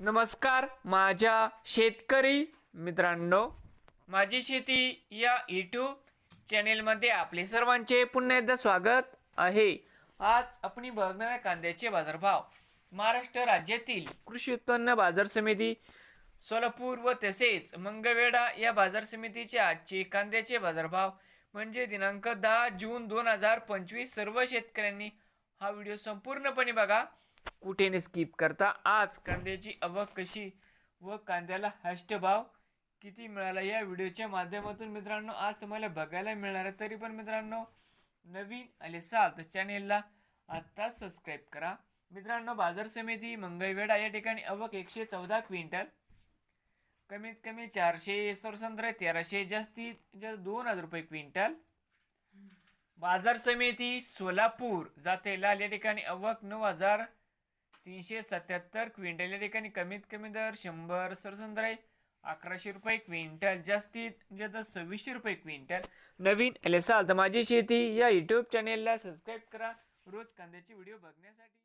नमस्कार माझ्या शेतकरी मित्रांनो. माझी शेती या यूट्यूब चॅनेलमध्ये आपले सर्वांचे पुन्हा एकदा स्वागत आहे. आज आपण बघणार आहे कांद्याचे बाजारभाव. महाराष्ट्र राज्यातील कृषी उत्पन्न बाजार समिती सोलापूर व तसेच मंगळवेढा या बाजार समितीचे आजचे कांद्याचे बाजारभाव म्हणजे दिनांक दहा जून दोन हजार पंचवीस सर्व शेतकऱ्यांनी हा व्हिडिओ संपूर्णपणे बघा. कुठे नाही स्किप करता. आज कांद्याची आवक कशी व कांद्याला हष्टभाव किती मिळाला? या व्हिडिओच्या माध्यमातून मित्रांनो आज तुम्हाला बघायला मिळणार आहे. तरी पण मित्रांनो नवीन आले साल तर चॅनेलला आत्ता सबस्क्राईब करा. मित्रांनो बाजार समिती मंगळवेढा या ठिकाणी अवक एकशे चौदा क्विंटल. कमीत कमी चारशे सरसंद्र तेराशे जास्तीत जास्त दोन हजार रुपये क्विंटल. बाजार समिती सोलापूर जाते. लाल या ठिकाणी अवक नऊ हजार तीनशे सत्याहत्तर क्विंटल. या ठिकाणी कमीत कमी दर शंभर सरसंद्र अकराशे रुपये क्विंटल. जास्तीत जास्त सव्वीसशे रुपये क्विंटल. नवीन एल तर माझी शेती या यूट्यूब चॅनेलला सबस्क्राईब करा. रोज कांद्याचे व्हिडिओ बघण्यासाठी.